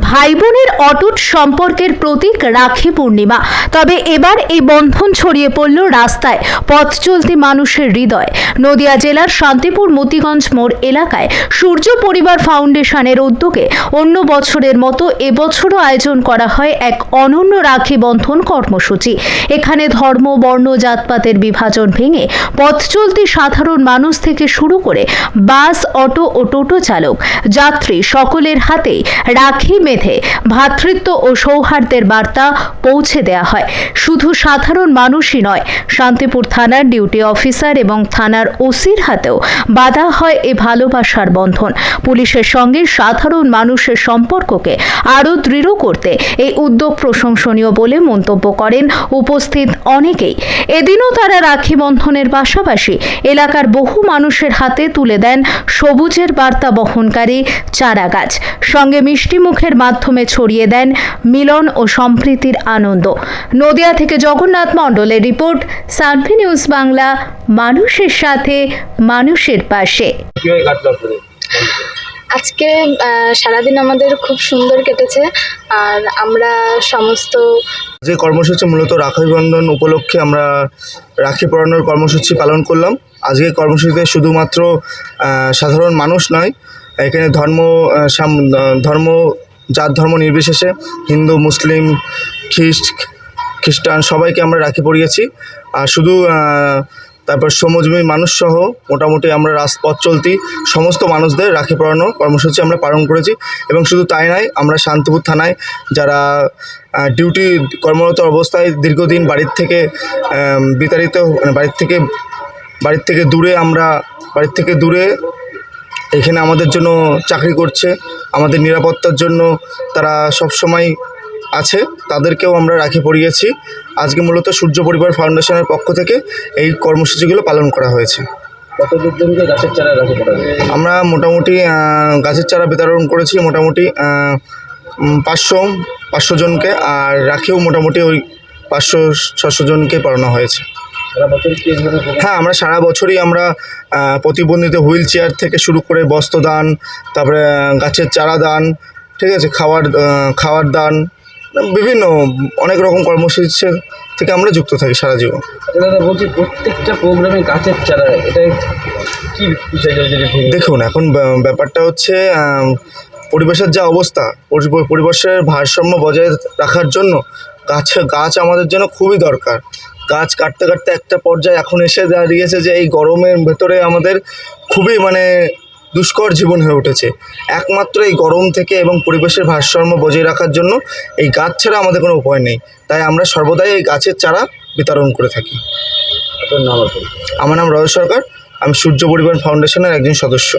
ভাই বোনের অটুট সম্পর্কের প্রতীক রাখি পূর্ণিমা। তবে এবার এই বন্ধন ছড়িয়ে পড়ল রাস্তায়, পথ চলতি মানুষের হৃদয়। নদিয়া জেলার শান্তিপুর মতিগঞ্জ মোড় এলাকায় সূর্য পরিবার ফাউন্ডেশনের উদ্যোগে অন্য বছরের মতো এবছরও আয়োজন করা হয় এক অনন্য রাখি বন্ধন কর্মসূচি। এখানে ধর্ম, বর্ণ, জাতপাতের বিভাজন ভেঙে পথ চলতি সাধারণ মানুষ থেকে শুরু করে বাস, অটো ও টোটো চালক, যাত্রী সকলের হাতেই রাখি বেঁধে ভ্রাতৃত্ব ও সৌহার্দ্যের বার্তা পৌঁছে দেওয়া হয়। শুধু সাধারণ মানুষই নয়, শান্তিপুর থানার ডিউটি অফিসার এবং থানার ওসির হাতেও বাধা হয় এ ভালোবাসার বন্ধন। পুলিশের সঙ্গে সাধারণ মানুষের সম্পর্ককে আরও দৃঢ় করতে এই উদ্যোগ প্রশংসনীয় বলে মন্তব্য করেন উপস্থিত অনেকেই। এদিনও তারা রাখি বন্ধনের পাশাপাশি এলাকার বহু মানুষের হাতে তুলে দেন সবুজের বার্তা বহনকারী চারা গাছ সঙ্গে মিষ্টি মুখের মাধ্যমে ছড়িয়ে দেন মিলন ও সম্প্রীতির আনন্দ। নদিয়া থেকে জগন্নাথ মণ্ডলের রিপোর্ট সানভি নিউজ বাংলা মানুষের সাথে মানুষের পাশে। আজকে সারাদিন আমাদের খুব সুন্দর কেটেছে আর আমরা সমস্ত যে কর্মসূচি মূলত রাখি বন্ধন উপলক্ষে আমরা রাখি পরানোর কর্মসূচি পালন করলাম। আজকে কর্মসূচিতে শুধুমাত্র সাধারণ মানুষ নয় এখানে ধর্ম ধর্ম জাত, ধর্ম নির্বিশেষে হিন্দু, মুসলিম, খ্রিস্ট, খ্রিস্টান সবাইকে আমরা রাখি পরিয়েছি। আর শুধু তারপর শ্রমজীবী মানুষসহ মোটামুটি আমরা রাজপথ চলতি সমস্ত মানুষদের রাখি পড়ানো কর্মসূচি আমরা পালন করেছি। এবং শুধু তাই নয়, আমরা শান্তিপুর থানায় যারা ডিউটি কর্মরত অবস্থায় দীর্ঘদিন বাড়ির থেকে বিতাড়িত মানে বাড়ির থেকে বাড়ির থেকে দূরে আমরা, বাড়ির থেকে দূরে এখানে আমাদের জন্য চাকরি করছে আমাদের নিরাপত্তার জন্য তারা সব সময় আছে তাদেরকেও আমরা রাখি পড়িয়েছি। আজকে মূলত সূর্য পরিবার ফাউন্ডেশনের পক্ষ থেকে এই কর্মসূচিগুলো পালন করা হয়েছে। গাছের চারা আমরা মোটামুটি গাছের চারা বিতরণ করেছি মোটামুটি পাঁচশো পাঁচশো জনকে আর রাখিও মোটামুটি ওই পাঁচশো ছশো জনকে পড়ানো হয়েছে। হ্যাঁ আমরা সারা বছরই আমরা আহ, প্রতিবন্ধিত হুইল চেয়ার থেকে শুরু করে বস্ত্র দান তারপরে গাছের চারা দান ঠিক আছে খাওয়ার খাওয়ার দান বিভিন্ন অনেক রকম কর্মসূচি থেকে আমরা যুক্ত থাকি সারা জীবন। আচ্ছা দাদা বলছি প্রত্যেকটা প্রোগ্রামে গাছের চারা এটা কি বিষয় দেখুন এখন ব্যা- ব্যাপারটা হচ্ছে পরিবেশের যা অবস্থা পরিবেশের ভারসাম্য বজায় রাখার জন্য গাছ গাছ আমাদের জন্য খুবই দরকার। গাছ কাটতে কাটতে একটা পর্যায়ে এখন এসে দাঁড়িয়েছে যে এই গরমের ভেতরে আমাদের খুবই মানে দুষ্কর জীবন হয়ে উঠেছে। একমাত্র এই গরম থেকে এবং পরিবেশের ভারসাম্য বজায় রাখার জন্য এই গাছ ছাড়া আমাদের কোনো উপায় নেই। তাই আমরা সর্বদাই এই গাছের চারা বিতরণ করে থাকি। আমার নাম রয় সরকার আমি সূর্য পরিবার ফাউন্ডেশনের একজন সদস্য।